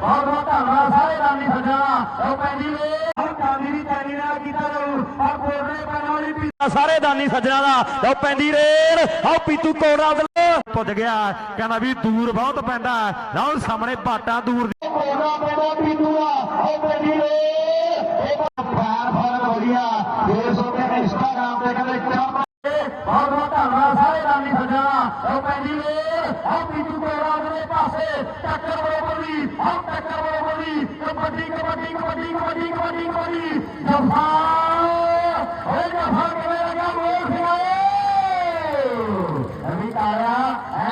ਬਹੁਤ ਬਹੁਤ ਧੰਨਵਾਦ ਸਾਰੇ ਦਾਨੀ ਸੱਜਣਾ ਉਹ ਪੈਂਦੀ ਵੇ। ਹਰ ਕਾਂਦੀ ਦੀ ਤੈਨੀ ਨਾਲ ਕੀਤਾ ਜਾਊ ਆ ਕੋਟਲੇ ਪੈਣ ਵਾਲੀ ਪੀ ਸਾਰੇ ਦਾਨੀ ਸੱਜਣਾ ਦਾ। ਲਓ ਪੈਂਦੀ ਰੇਲ। ਆਓ ਪੀਤੂ ਕੋੜਾ ਪੁੱਜ ਗਿਆ। ਕਹਿੰਦਾ ਵੀ ਦੂਰ ਬਹੁਤ ਪੈਂਦਾ ਲਓ ਸਾਹਮਣੇ ਬਾਟਾਂ ਦੂਰ ਕੋੜਾ ਪੈਂਦਾ ਪੀਤੂ ਦਾ। ਆਓ ਪੈਂਦੀ ਰੇਲ ਫੈਨ ਫ਼ਰਕ ਵਧੀਆ। ਫੇਸਬੁੱਕ ਤੇ ਇੰਸਟਾਗ੍ਰਾਮ ਤੇ ਕਹਿੰਦੇ ਚਾਹ ਬਹੁਤ ਬਹੁਤ ਧੰਨਵਾਦ ਸਾਰੇ ਦਾਨੀ ਸੱਜਣਾ ਉਹ ਪੈਂਦੀ ਵੇ। ਆਹ ਪੀਤੂ ਕੋਰਾ ਦੇ ਪਾਸੇ। ਟੱਕਰ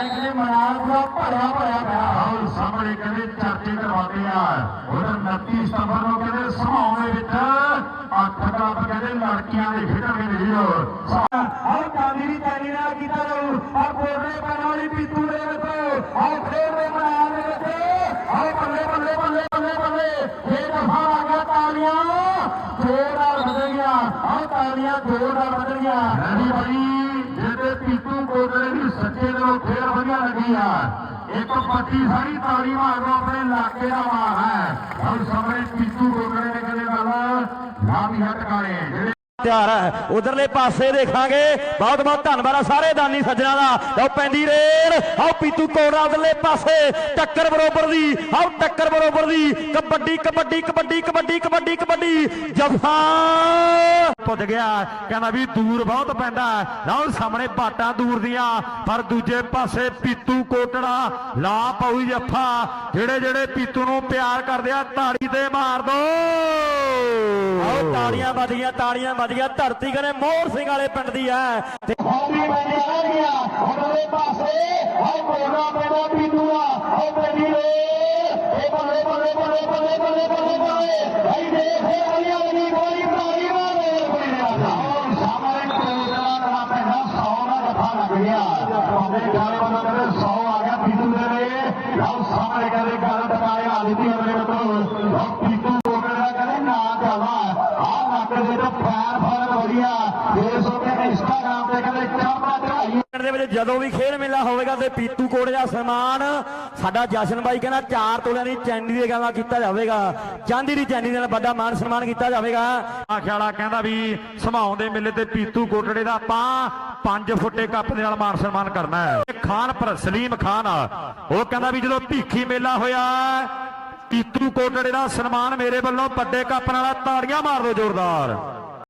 ਭਰਿਆ ਭਰਿਆ ਪਿਆ। ਆਹ ਸਾਹਮਣੇ ਕਹਿੰਦੇ ਚਰਚੇ ਕਰਵਾਉਂਦੇ ਆ। ਉਹਦਾ 29 ਸਤੰਬਰ ਨੂੰ ਕਹਿੰਦੇ ਸਮਾਉਣੇ ਵਿੱਚ ਅੱਠ ਦਾ ਕਹਿੰਦੇ ਲੜਕੀਆਂ ਦੇ ਵੀਰੋ ਆਹ ਕਾਂਦੀ ਦੀ ਤੈਨੀ ਨਾਲ ਕੀਤਾ ਜਾਊ ਆਹ ਕੋਟਲੇ ਪੈਣ ਵਾਲੀ ਪੀਤੂ ਦੇ ਵਿੱਚ ਆਹ ਖੇਡ ਦੇ ਮੈਦਾਨ ਦੇ ਵਿੱਚ ਆਹ ਬੱਲੇ ਬੱਲੇ ਬੱਲੇ ਬੱਲੇ ਬੱਲੇ ਇਹ ਦਫਾ ਆ ਗਿਆ ਤਾਲੀਆਂ ਜੋਰ ਨਾਲ ਵੱਜਣਗੀਆਂ ਆਹ ਤਾਲੀਆਂ ਜੋਰ ਨਾਲ ਵੱਜਣਗੀਆਂ ਹਾਂਜੀ ਭਾਈ ਜਿਹਦੇ ਪੀਤੂ ਕੋਟਲੇ ਦੀ ਸੱਚੇ ਦਿਲੋਂ ਖੇਡ ਵਧੀਆ ਲੱਗੀ ਆ। ਇੱਕ ਪੱਟੀ ਸਾਰੀ ਤਾਲੀ ਮਾਰੋ ਆਪਣੇ ਇਲਾਕੇ ਦਾ ਮਾਣ ਹੈ। ਹੁਣ ਸਾਹਮਣੇ ਪੀਤੂ ਕੋਟਲੇ ਨੇ ਕਦੇ ਗੱਲ ਨਾ ਵੀ ਹਟ ਕਾਲੇ। ਜਿਹੜੇ ਤਿਆਰ ਹੈ ਉਧਰਲੇ ਪਾਸੇ ਦੇਖਾਂਗੇ। ਬਹੁਤ ਬਹੁਤ ਧੰਨਵਾਦ ਆ ਸਾਰੇ ਦਾਨੀ ਸੱਜਣਾ ਦਾ। ਲਓ ਪੈਂਦੀ ਰੇਲ ਆਓ ਪੀਤੂ ਕੋੜਾ ਉਧਰਲੇ ਪਾਸੇ। ਟੱਕਰ ਬਰੋਬਰ ਦੀ ਆਓ ਟੱਕਰ ਬਰੋਬਰ ਦੀ। ਕਬੱਡੀ ਕਬੱਡੀ ਕਬੱਡੀ ਕਬੱਡੀ ਕਬੱਡੀ ਕਬੱਡੀ। ਜਫਾ ਪੁੱਜ ਗਿਆ। ਕਹਿੰਦਾ ਵੀ ਦੂਰ ਬਹੁਤ ਪੈਂਦਾ ਲਓ ਸਾਹਮਣੇ ਬਾਟਾਂ ਦੂਰ ਦੀਆਂ ਪਰ ਦੂਜੇ ਪਾਸੇ ਪੀਤੂ ਕੋਟੜਾ ਲਾ ਪਾਉ ਜੱਫਾ। ਜਿਹੜੇ ਜਿਹੜੇ ਪੀਤੂ ਨੂੰ ਪਿਆਰ ਕਰਦੇ ਆ ਤਾੜੀ ਤੇ ਮਾਰ ਦੋ। ਆਓ ਤਾੜੀਆਂ ਵੱਜੀਆਂ ਤਾੜੀਆਂ ਵੱਜੀਆਂ ਧਰਤੀ ਕਰੇ ਮੋਹਰ ਸਿੰਘ ਵਾਲੇ ਪਿੰਡ ਦੀ ਐ ਤੇ ਹੌਲੀ ਬੰਦੇ ਆ ਗਿਆ ਉਹਦੇ ਪਾਸੇ ਆਓ ਕੋਨਾ ਪੈਦਾ ਪੀਤੂ ਦਫਾ ਲੱਗ ਗਿਆ ਉਹਦੇ ਗਾਲੇ ਬੰਦਾ ਕਹਿੰਦੇ 100 ਆ ਗਿਆ ਪੀਤੂ ਦੇ ਰੇ ਲਓ, ਸਾਹਮਣੇ ਕਹਿੰਦੇ ਵਿੱਚ ਜਦੋਂ ਵੀ ਖੇਡ ਮੇਲਾ ਹੋਵੇਗਾ ਤੇ ਪੀਤੂ ਕੋਟ ਦਾ ਸਨਮਾਨ, ਸਾਡਾ ਜਸ਼ਨ ਬਾਈ ਕਹਿੰਦਾ 4 ਤੋਲਿਆਂ ਦੀ ਚੈਨੀ ਦੇ ਗਾਵਾ ਕੀਤਾ ਜਾਵੇਗਾ। ਚਾਂਦੀ ਦੀ ਚੈਨੀ ਨਾਲ ਵੱਡਾ ਮਾਨ ਸਨਮਾਨ ਕੀਤਾ ਜਾਵੇਗਾ। ਆਖਿਆਲਾ ਕਹਿੰਦਾ ਵੀ ਸਮਾਉਣ ਦੇ ਮੇਲੇ ਤੇ ਪੀਤੂ ਕੋਟੜੇ ਦਾ ਆਪਾਂ 5 ਫੁੱਟੇ ਕੱਪ ਦੇ ਨਾਲ ਮਾਨ ਸਨਮਾਨ ਕਰਨਾ ਹੈ। ਖਾਨ ਪਰ ਸਲੀਮ ਖਾਨ ਆ। ਉਹ ਕਹਿੰਦਾ ਵੀ ਜਦੋਂ ਭੀਖੀ ਮੇਲਾ ਹੋਇਆ, ਪੀਤੂ ਕੋਟੜੇ ਦਾ ਸਨਮਾਨ ਮੇਰੇ ਵੱਲੋਂ ਵੱਡੇ ਕੱਪ ਨਾਲ ਤਾੜੀਆਂ ਮਾਰ ਦਿਓ ਜ਼ੋਰਦਾਰ।